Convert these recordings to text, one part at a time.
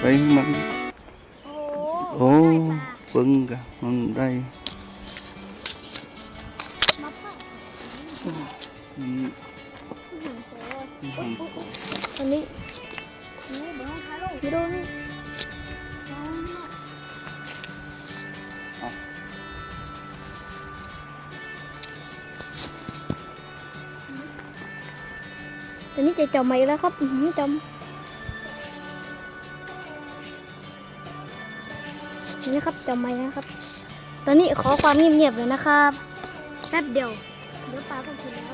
ไปมันโอ้โอ้ปึงกะมันได้มาพักอืมอันนี้นี่เดี๋ยวถ่ายรูปวิดีโอนี่ตอนนี้จะจมมาอีกแล้วครับอื้อหือจม นี่ครับจมมาอีกแล้วครับ ตอนนี้ขอความเงียบๆเลยนะครับแป๊บเดียวเดี๋ยวปลาก็กินแล้ว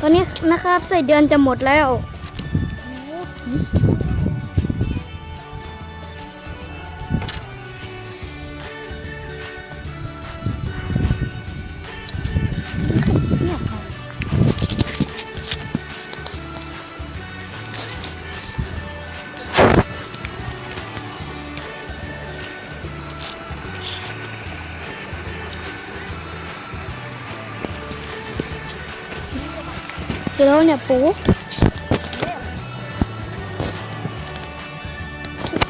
ตอนนี้นะครับใส่เดือนจะหมดแล้ว เดี๋ยวเนี่ยปู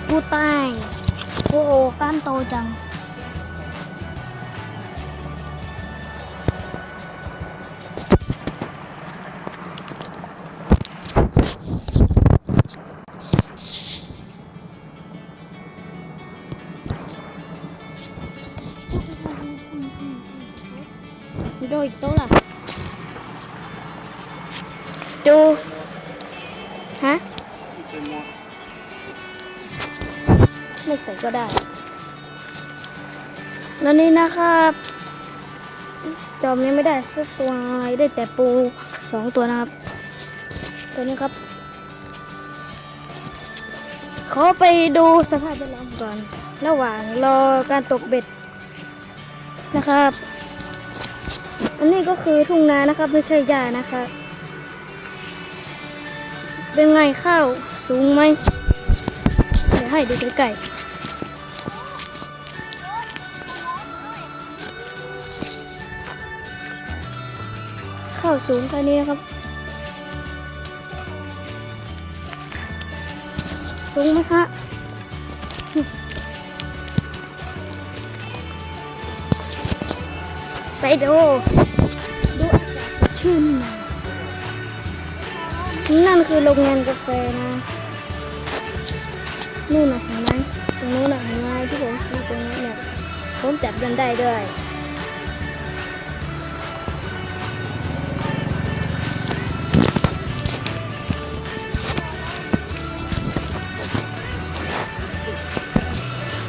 ปู ดู ฮะ ไม่ใส่ก็ได้ แล้วนี่นะครับ จอมนี้ไม่ได้สักตัวอะไรได้แต่ปูสองตัวนะครับ ตัวนี้ครับขอไปดูสภาพแวดล้อมก่อน ระหว่างรอการตกเบ็ดนะครับ อันนี้ก็คือทุ่งนานะครับ ไม่ใช่หญ้านะครับ เป็นไงข้าวสูงไหมเดี๋ยวให้ดูใกล้ๆข้าวสูงแค่นี้นะครับ สูงไหมคะไปดูดู นั่นคือโรงงานกาแฟนะนู่นน่ะเห็นไหมตรงนู้นน่ะเห็นไหมที่ผมชี้ตรงนี้เนี่ยผมจับกันได้ด้วย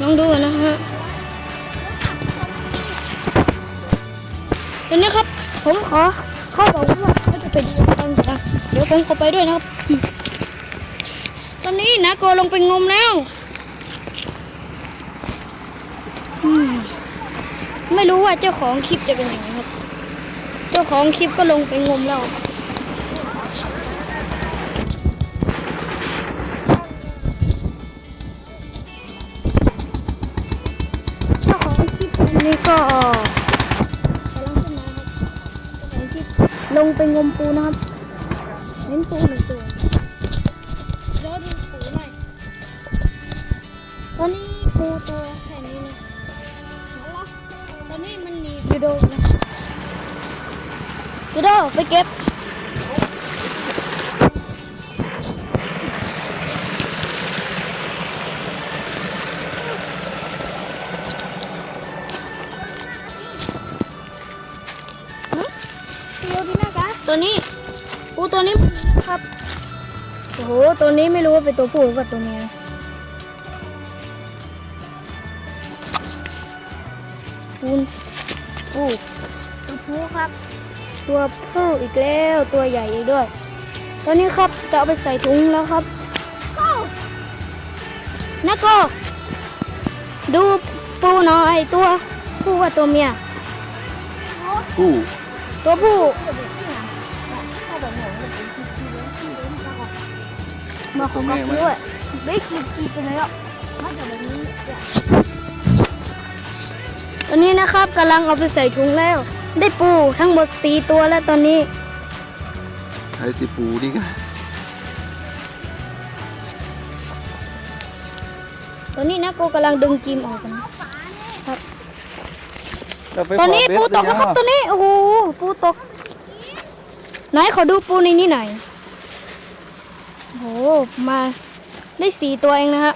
ลองดูนะฮะตอนนี้ครับ ผมขอเข้าบอกว่าเขาจะไปดูกัน ดี๋ยวผมขอไปด้วยนะครับ ตอนนี้นะโกลงไปงมแล้วไม่รู้ว่าเจ้าของคลิปจะเป็นยังไงครับ เจ้าของคลิปก็ลงไปงมแล้วเจ้าของคลิปนนี้ก็ลงไปงมปูนะครับ เน้นปูหนึ่งตัวแล้วดูปูหน่อยตอนนี้ปูตัวแค่นี้นะตอนนี้มันหนีบยูโดนะยูโดไปเก็บเดียวดีนะคะตัวนี้ปูตัวนี้ โอ้โหตัวนี้ไม่รู้ว่าเป็นตัวผู้หรือว่าตัวเมียปูนปูตัวผู้ครับ ตัวผู้อีกแล้วตัวใหญ่อีกด้วย ตอนนี้ครับจะเอาไปใส่ถุงแล้วครับก็นะก็ดูปูหน่อยตัวผู้กับตัวเมียกู้ตัวผู้ มาของกับด้วยไม่ขีดขีดไปเลยอะมาจากแบบนี้ตอนนี้นะครับกำลังเอาไปใส่ถุงแล้ว ได้ปูทั้งหมดสีตัวแล้วตอนนี้ใช้สิปูนี่กันตอนนี้นะโกกำลังดึงกิมออกกันเราไปตอนนี้ปปูล่ยตกแล้วครับเบ็ตัวดนี้โอ้โหปูตกไหนขอดูปูในนี้หน่อย โอ้โห มาได้สี่ตัวเองนะฮะ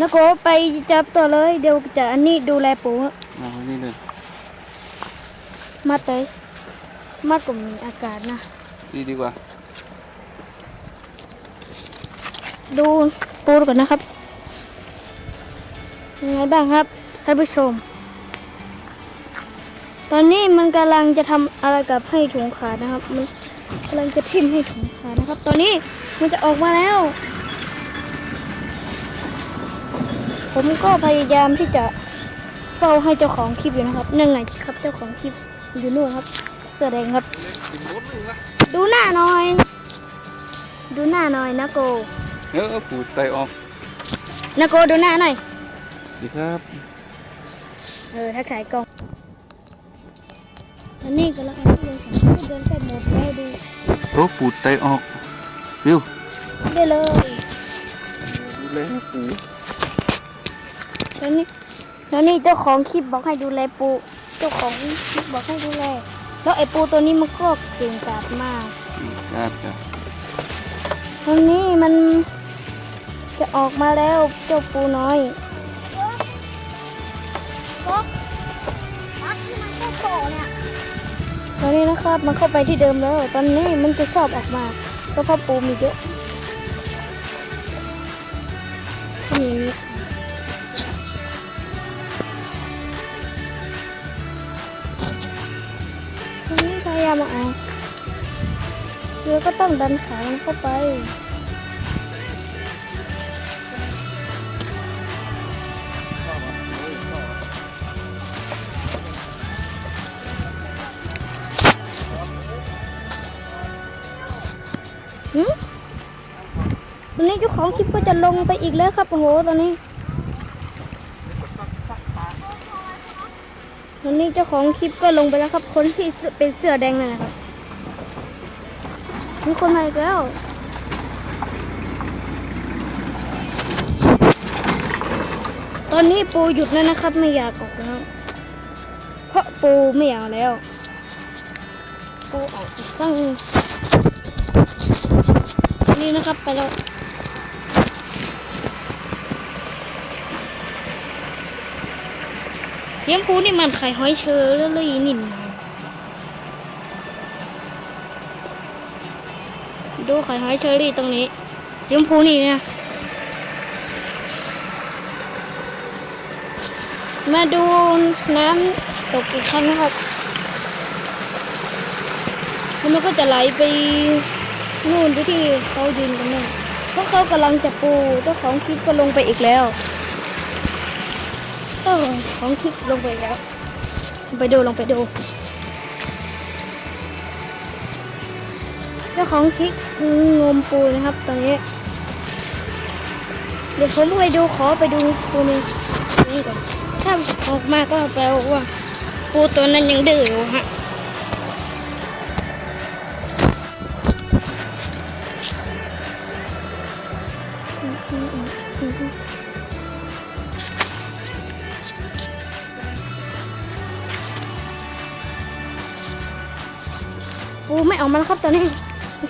นะโกไปจับตัวเลย เดี๋ยวจะอันนี้ดูแลปูเอาไว้นี่เลย มาเตยมากกว่ามีอากาศนะ ดีดีกว่า ดูปูก่อนนะครับยังไงบ้างครับท่านผู้ชม ตอนนี้มันกำลังจะทำอะไรกับให้ถุงขาดนะครับมัน กำลังจะทิ่มให้ถุงขาดนะครับ ตอนนี้มันจะออกมาแล้ว ผมก็พยายามที่จะเฝ้าให้เจ้าของคลิปอยู่นะครับนั่นไงครับเจ้าของคลิปอยู่นู่นครับ เสื้อแดงครับ ดูหน้าหน่อย ดูหน้าหน่อยนะโกเออปูไตออกนาโกดูหน้าหน่อยดีครับ เออถ้าขายกล่องอันนี้ก็ แล้วกันเดินสายเดินไปหมดแล้วดูโอ้ปูไตออกวิวได้เลยดูเลยปูแล้วนี่แล้วนี่เจ้าของคลิปบอกให้ดูแลปู เจ้าของคลิปบอกให้ดูแล แล้วไอ้ปูตัวนี้มันก็เก่งกาจมากครับครับตอนนี้มันจะออกมาแล้วเจ้าปูน้อย ตอนนี้นะครับมันเข้าไปที่เดิมแล้ว ตอนนี้มันจะชอบออกมาก็เพราะปูมีเยอะนี่ตอนนี้พยายามเอาเรือก็ต้องดันขามันเข้าไป ของคลิปก็จะลงไปอีกแล้วครับโอ้โหตอนนี้ตอนนี้เจ้าของคลิปก็ลงไปแล้วครับ คนที่เป็นเสื้อแดงนั่นแหละครับมีคนมาอีกแล้วตอนนี้ปูหยุดแล้วนะครับ ไม่อยากออกแล้วเพราะปูไม่อยากแล้วปูออกอีกครั้งนี่นะครับไปแล้ว เสียมพูนี่มันไข่หอยเชอร์เลยนินดูไข่หอยเชอรี่ตรงนี้เสียมพูนี่เนี่ยมาดูน้ำตกอีกครั้งนะครับแล้วมันก็จะไหลไปนู่นที่ที่เขายืนกันเนี่ยพวกเขากำลังจะปูเจ้าของคลิปก็ลงไปอีกแล้ว เออของคลิปลงไปแล้วลงไปดูลงไปดูเจ้าของคลิปงมปูนะครับ ตอนนี้ เดี๋ยวผมไปดูขอไปดูปูนี้นี่ก่อนถ้าออกมาก็แปลว่า ปูตัวนั้นยังดื้ออยู่ฮะ ปูไม่ออกมาแล้วครับตอนนี้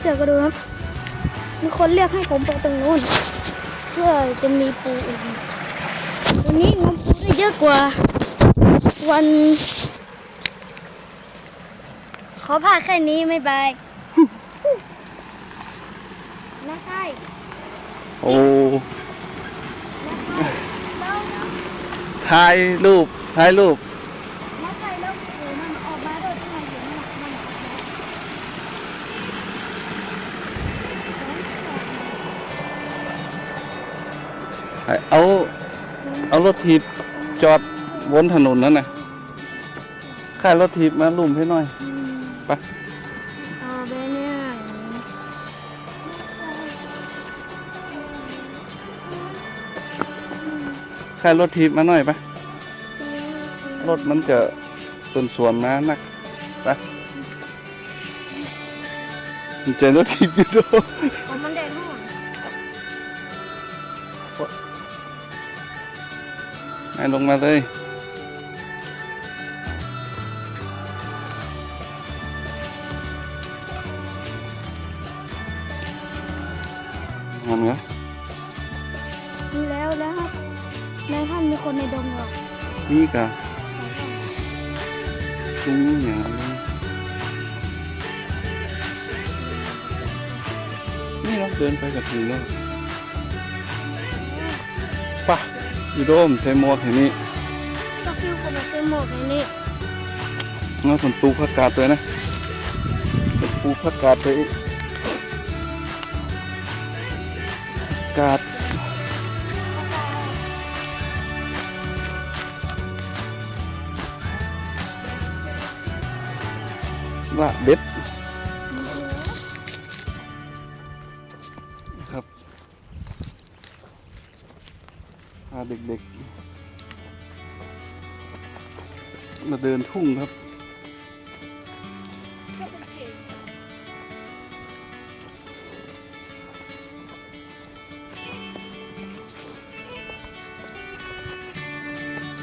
เสือก็ดูครับมีคนเรียกให้ผมไปตรงนู้นเพื่อจะมีปูอีกวันนี้งมปูได้เยอะกว่า วันขอพาแค่นี้ไม่บายนะใช่โอ้ถ่ายรูปถ่ายรูป เอา เอารถถีบจอดบนถนนนั่นนะข่ายรถถีบมาลุ่มให้หน่อย ไป เอาไปเนี่ยข่ายรถถีบมาหน่อยไป รถมันจะส่วนส่วนมานัก ไปเจอรถถีบอยู่ด้วย ให้ลงมาเลยทำไงแล้วแล้วครับในท่านมีคนในดงหรอนี่กะตรงนี้อย่างไรนี่เราเดินไปกับถึงแล้ว ป่ะยูโดมใช้หมวกอย่างนี้ก็ฟิวคนละเต็มหมดในนี้งั้นผมปลูกผักกาดเลยนะผมปลูกผักกาดไปอีกผักกาดละเด็ด มาเดินทุ่งครับ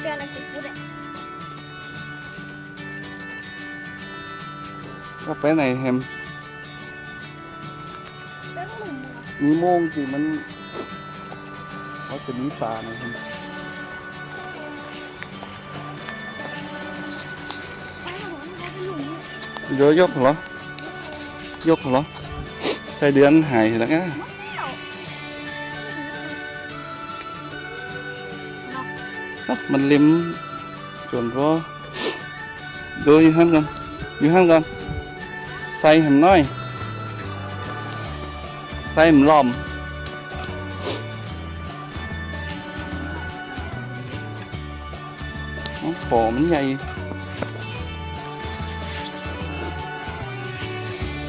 แกอะไรสิพูดอะก็ไปไหนแฮมเป็นหนุ่มอะมีโมงสิมันเขาจะมีป่านะครับ อะเดี๋ยวยกเหรอยกเหรอใส่เดือนหายแล้วไง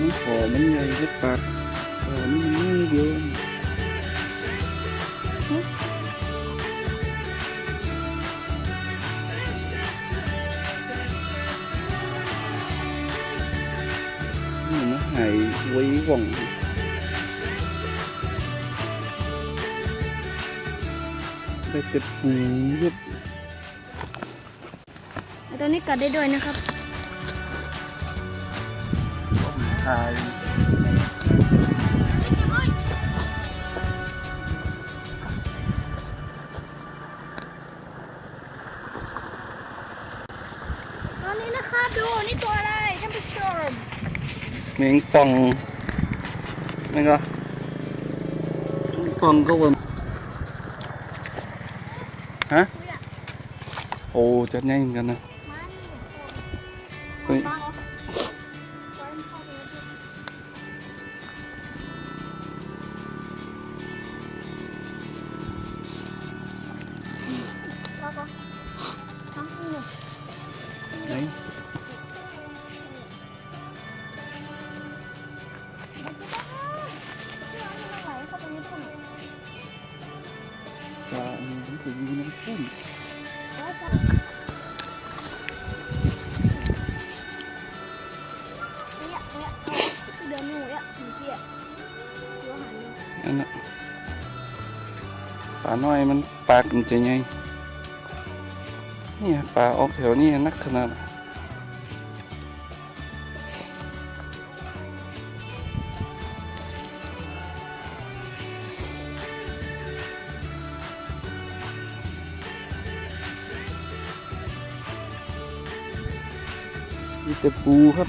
มันห่อนอยู่ห้างก่อนใส่แหมน้อยอมโอ้ขอมันใหญ่มันขอมันใหญ่ที่ปากขอมันนิดเดียวนี่มันหายไว้หว่องได้เจ็บหูเย็บตอนนี้กัดได้ด้วยนะครับ หาย ตอนนี้นะครับดูนี่ตัวอะไรท่านผู้ชมเมงป่องนี่ก็ป่องก็ว่าฮะ โอ้จะง่ายเหมือนกันนะ เฮ้ยไหน Kızımın olsun mu? Anak. Pano ay man pak mencengeng. Nih, pak ok ini enak kenapa? มีแต่ปูครับ